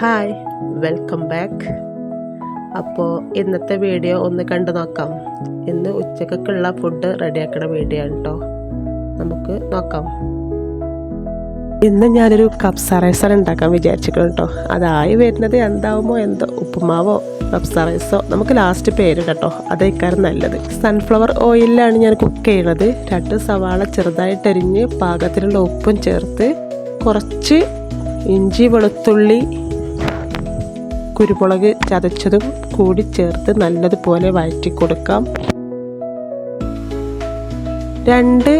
Hi welcome back. അപ്പോൾ ഇന്നത്തെ video ഒന്ന് കണ്ടു നോക്കാം. ഇന്ന് ഉച്ചക്കൊക്കെയുള്ള ഫുഡ് റെഡിയാക്കണ വീഡിയോ ആണ് കേട്ടോ നമുക്ക് നോക്കാം. ഇന്ന് ഞാനൊരു കപ്സ റൈസാണ് ഉണ്ടാക്കാൻ വിചാരിച്ചിരിക്കണം കേട്ടോ അതായി വരുന്നത് എന്താവുമോ എന്തോ ഉപ്പുമാവോ കപ്സ റൈസോ നമുക്ക് ലാസ്റ്റ് പേര് കേട്ടോ അതേക്കാരം നല്ലത്. സൺഫ്ലവർ ഓയിലിലാണ് ഞാൻ കുക്ക് ചെയ്യണത്. രണ്ട് സവാള ചെറുതായിട്ടരിഞ്ഞ് പാകത്തിനുള്ള ഉപ്പും ചേർത്ത് കുറച്ച് ഇഞ്ചി വെളുത്തുള്ളി കുരുമുളക് ചതച്ചതും കൂടി ചേർത്ത് നല്ലതുപോലെ വഴറ്റി കൊടുക്കാം രണ്ട്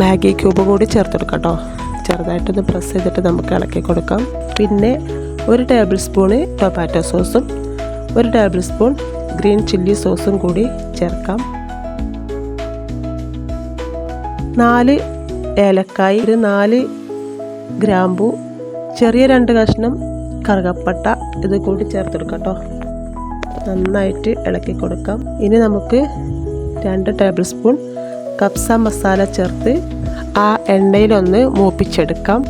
മാഗി ക്യൂബ് കൂടി ചേർത്ത് കൊടുക്കാം കേട്ടോ ചെറുതായിട്ടൊന്ന് പ്രസ് ചെയ്തിട്ട് നമുക്ക് ഇളക്കി കൊടുക്കാം. പിന്നെ ഒരു ടേബിൾ സ്പൂണ് ടൊമാറ്റോ സോസും ഒരു ടേബിൾ സ്പൂൺ ഗ്രീൻ ചില്ലി സോസും കൂടി ചേർക്കാം. നാല് ഏലക്കായ് ഒരു നാല് ഗ്രാമ്പു ചെറിയ രണ്ട് കഷ്ണം കറുകപ്പട്ട ഇത് കൂടി ചേർത്തെടുക്കാം കേട്ടോ. നന്നായിട്ട് ഇളക്കി കൊടുക്കാം. ഇനി നമുക്ക് രണ്ട് ടേബിൾ സ്പൂൺ കപ്സ മസാല ചേർത്ത് ആ എണ്ണയിലൊന്ന് മൂപ്പിച്ചെടുക്കാം.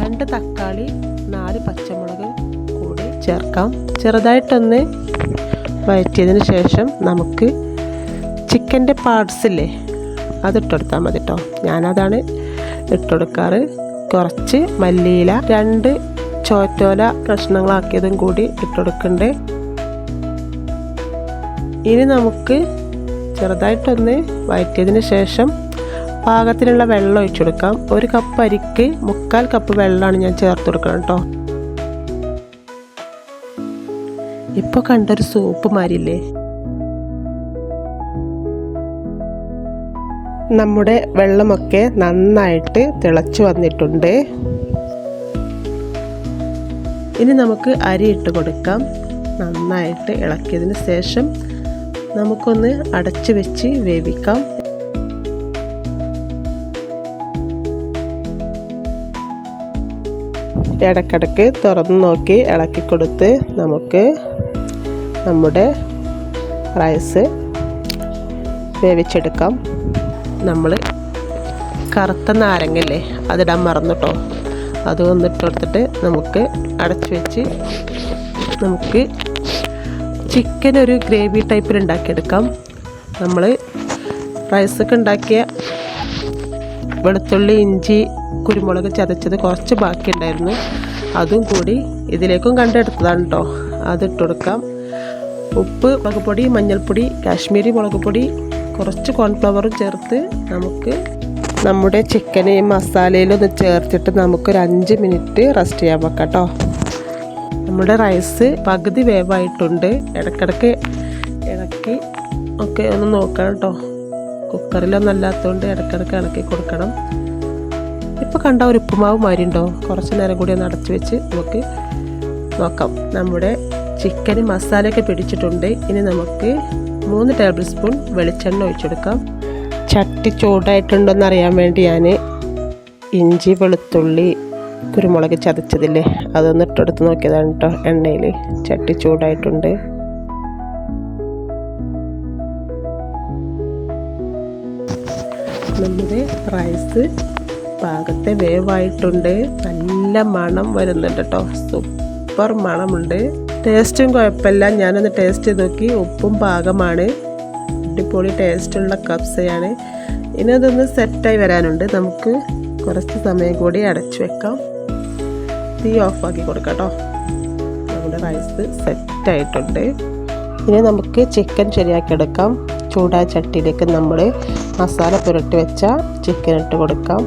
രണ്ട് തക്കാളി നാല് പച്ചമുളക് കൂടി ചേർക്കാം. ചെറുതായിട്ടൊന്ന് വഴറ്റിയതിന് ശേഷം നമുക്ക് ചിക്കന്റെ പാർട്സില്ലേ അത് ഇട്ടെടുത്താൽ മതി കേട്ടോ. ഞാനതാണ് ഇട്ടെടുക്കാറ്. കുറച്ച് മല്ലിയില രണ്ട് ചോറ്റോല കഷ്ണങ്ങളാക്കിയതും കൂടി ഇട്ടുകൊടുക്കണ്ടേ ഇനി നമുക്ക് ചെറുതായിട്ടൊന്ന് വഴറ്റിയതിന് ശേഷം പാകത്തിനുള്ള വെള്ളം ഒഴിച്ചു കൊടുക്കാം ഒരു കപ്പ് അരിക്ക് മുക്കാൽ കപ്പ് വെള്ളമാണ് ഞാൻ ചേർത്ത് കൊടുക്കണം കേട്ടോ. ഇപ്പോൾ കണ്ടൊരു സൂപ്പ് മാരില്ലേ നമ്മുടെ വെള്ളമൊക്കെ നന്നായിട്ട് തിളച്ചു വന്നിട്ടുണ്ട്. ഇനി നമുക്ക് അരി ഇട്ട് കൊടുക്കാം. നന്നായിട്ട് ഇളക്കിയതിന് ശേഷം നമുക്കൊന്ന് അടച്ചു വെച്ച് വേവിക്കാം. ഇടക്കിടക്ക് തുറന്ന് നോക്കി ഇളക്കി കൊടുത്ത് നമുക്ക് നമ്മുടെ റൈസ് വേവിച്ചെടുക്കാം. നമ്മൾ കറുത്ത നാരങ്ങല്ലേ അതിടാൻ മറന്നിട്ടോ. അത് വന്നിട്ട് കൊടുത്തിട്ട് നമുക്ക് അടച്ചു വെച്ച് നമുക്ക് ചിക്കൻ ഒരു ഗ്രേവി ടൈപ്പിൽ ഉണ്ടാക്കിയെടുക്കാം. നമ്മൾ റൈസൊക്കെ ഉണ്ടാക്കിയ വെളുത്തുള്ളി ഇഞ്ചി കുരുമുളക് ചതച്ചത് കുറച്ച് ബാക്കിയുണ്ടായിരുന്നു. അതും കൂടി ഇതിലേക്കും കണ്ടെടുത്തതാണ് കേട്ടോ അതിട്ട് കൊടുക്കാം. ഉപ്പ് മുളക് പൊടി മഞ്ഞൾപ്പൊടി കാശ്മീരി മുളക് പൊടി കുറച്ച് കോൺഫ്ലവറും ചേർത്ത് നമുക്ക് നമ്മുടെ ചിക്കന് മസാലയിലൊന്ന് ചേർത്തിട്ട് നമുക്കൊരു അഞ്ച് മിനിറ്റ് റെസ്റ്റ് ചെയ്യാൻ വെക്കാം കേട്ടോ നമ്മുടെ റൈസ് പകുതി വേവായിട്ടുണ്ട്. ഇടക്കിടക്ക് ഇളക്കി ഒക്കെ ഒന്ന് നോക്കണം കേട്ടോ കുക്കറിലൊന്നും അല്ലാത്തതുകൊണ്ട് ഇടക്കിടക്ക് ഇളക്കി കൊടുക്കണം. ഇപ്പോൾ കണ്ട ഒരു ഉപ്പുമാവ് മാതിരി ഉണ്ടോ? കുറച്ച് നേരം കൂടി ഒന്ന് അടച്ചു വെച്ച് നമുക്ക് നോക്കാം. നമ്മുടെ ചിക്കൻ മസാലയൊക്കെ പിടിച്ചിട്ടുണ്ട്. ഇനി നമുക്ക് മൂന്ന് ടേബിൾ സ്പൂൺ വെളിച്ചെണ്ണ ഒഴിച്ചെടുക്കാം. ചട്ടി ചൂടായിട്ടുണ്ടോയെന്ന് അറിയാൻ വേണ്ടി ഞാൻ ഇഞ്ചി വെളുത്തുള്ളി കുരുമുളക് ചതച്ചതില്ലേ അതൊന്ന് ഇട്ടെടുത്ത് നോക്കിയതാണ് കേട്ടോ എണ്ണയിൽ ചട്ടി ചൂടായിട്ടുണ്ട്. നമ്മുടെ റൈസ് പാകത്തെ വേവായിട്ടുണ്ട്. നല്ല മണം വരുന്നുണ്ട് കേട്ടോ സൂപ്പർ മണമുണ്ട്. ടേസ്റ്റും കുഴപ്പമില്ല. ഞാനൊന്ന് ടേസ്റ്റ് ചെയ്ത് നോക്കി. ഉപ്പും പാകമാണ്. അടിപൊളി ടേസ്റ്റുള്ള കപ്സയാണ്. ഇനി അതൊന്ന് സെറ്റായി വരാനുണ്ട്. നമുക്ക് കുറച്ച് സമയം കൂടി അടച്ചു വെക്കാം. തീ ഓഫാക്കി കൊടുക്കാം കേട്ടോ നമ്മുടെ റൈസ് സെറ്റായിട്ടുണ്ട്. ഇനി നമുക്ക് ചിക്കൻ ശരിയാക്കി എടുക്കാം. ചൂടാ ചട്ടിയിലേക്ക് നമ്മൾ മസാല പുരട്ടി വെച്ച ചിക്കൻ ഇട്ട് കൊടുക്കാം.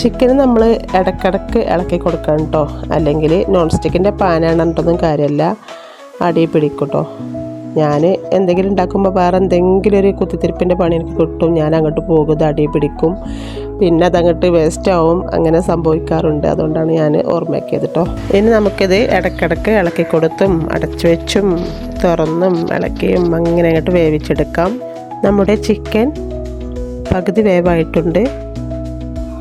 ചിക്കൻ നമ്മൾ ഇടക്കിടക്ക് ഇളക്കി കൊടുക്കണം കേട്ടോ അല്ലെങ്കിൽ നോൺ സ്റ്റിക്കിന്റെ പാനാണെന്നിട്ടൊന്നും കാര്യമല്ല. അടിയിൽ പിടിക്കും കേട്ടോ ഞാൻ എന്തെങ്കിലും ഉണ്ടാക്കുമ്പോൾ വേറെ എന്തെങ്കിലും ഒരു കുത്തിത്തിരിപ്പിന്റെ പണി എനിക്ക് കിട്ടും. ഞാൻ അങ്ങോട്ട് പോകും അടി പിടിക്കും. പിന്നെ അതങ്ങോട്ട് വേസ്റ്റ് ആവും. അങ്ങനെ സംഭവിക്കാറുണ്ട്. അതുകൊണ്ടാണ് ഞാൻ ഓർമ്മയാക്കിയത് കേട്ടോ ഇനി നമുക്കിത് ഇടക്കിടക്ക് ഇളക്കി കൊടുത്തും അടച്ചു വെച്ചും തുറന്നും ഇളക്കിയും അങ്ങനെ അങ്ങോട്ട് വേവിച്ചെടുക്കാം. നമ്മുടെ ചിക്കൻ പകുതി വേവായിട്ടുണ്ട്.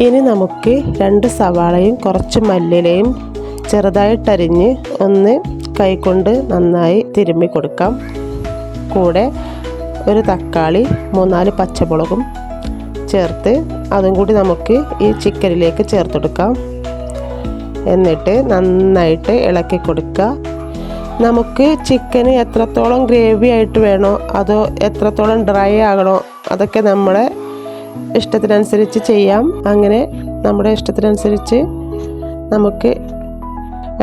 ഇനി നമുക്ക് രണ്ട് സവാളയും കുറച്ച് മല്ലിലയും ചെറുതായിട്ടരിഞ്ഞ് ഒന്ന് കൈകൊണ്ട് നന്നായി തിരുമ്മി കൊടുക്കാം. കൂടെ ഒരു തക്കാളി മൂന്നാൽ പച്ചമുളകും ചേർത്ത് അതും കൂടി നമുക്ക് ഈ ചിക്കനിലേക്ക് ചേർത്തെടുക്കാം. എന്നിട്ട് നന്നായിട്ട് ഇളക്കി കൊടുക്കുക. നമുക്ക് ചിക്കന് എത്രത്തോളം ഗ്രേവി ആയിട്ട് വേണോ അതോ എത്രത്തോളം ഡ്രൈ ആകണോ അതൊക്കെ നമ്മുടെ ഇഷ്ടത്തിനനുസരിച്ച് ചെയ്യാം. അങ്ങനെ നമ്മുടെ ഇഷ്ടത്തിനനുസരിച്ച് നമുക്ക്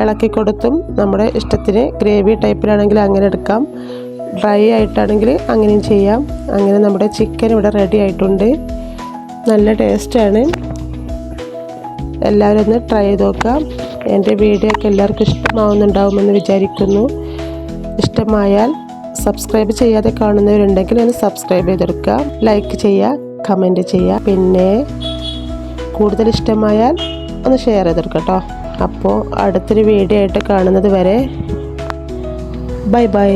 ഇളക്കി കൊടുത്തും നമ്മുടെ ഇഷ്ടത്തിന് ഗ്രേവി ടൈപ്പിലാണെങ്കിൽ അങ്ങനെ എടുക്കാം. ഡ്രൈ ആയിട്ടാണെങ്കിൽ അങ്ങനെയും ചെയ്യാം. അങ്ങനെ നമ്മുടെ ചിക്കൻ ഇവിടെ റെഡി ആയിട്ടുണ്ട്. നല്ല ടേസ്റ്റാണ് എല്ലാവരും ഒന്ന് ട്രൈ ചെയ്ത് നോക്കാം എന്റെ വീഡിയോ ഒക്കെ എല്ലാവർക്കും ഇഷ്ടമാവുന്നുണ്ടാവുമെന്ന് വിചാരിക്കുന്നു. ഇഷ്ടമായാൽ സബ്സ്ക്രൈബ് ചെയ്യാതെ കാണുന്നവരുണ്ടെങ്കിൽ ഒന്ന് സബ്സ്ക്രൈബ് ചെയ്തെടുക്കുക. ലൈക്ക് ചെയ്യുക കമന്റ് ചെയ്യുക. പിന്നെ കൂടുതൽ ഇഷ്ടമായാൽ ഒന്ന് ഷെയർ ചെയ്തെടുക്കുക കേട്ടോ. അപ്പോൾ അടുത്തൊരു വീഡിയോ ആയിട്ട് കാണുന്നത് വരെ ബൈ ബൈ.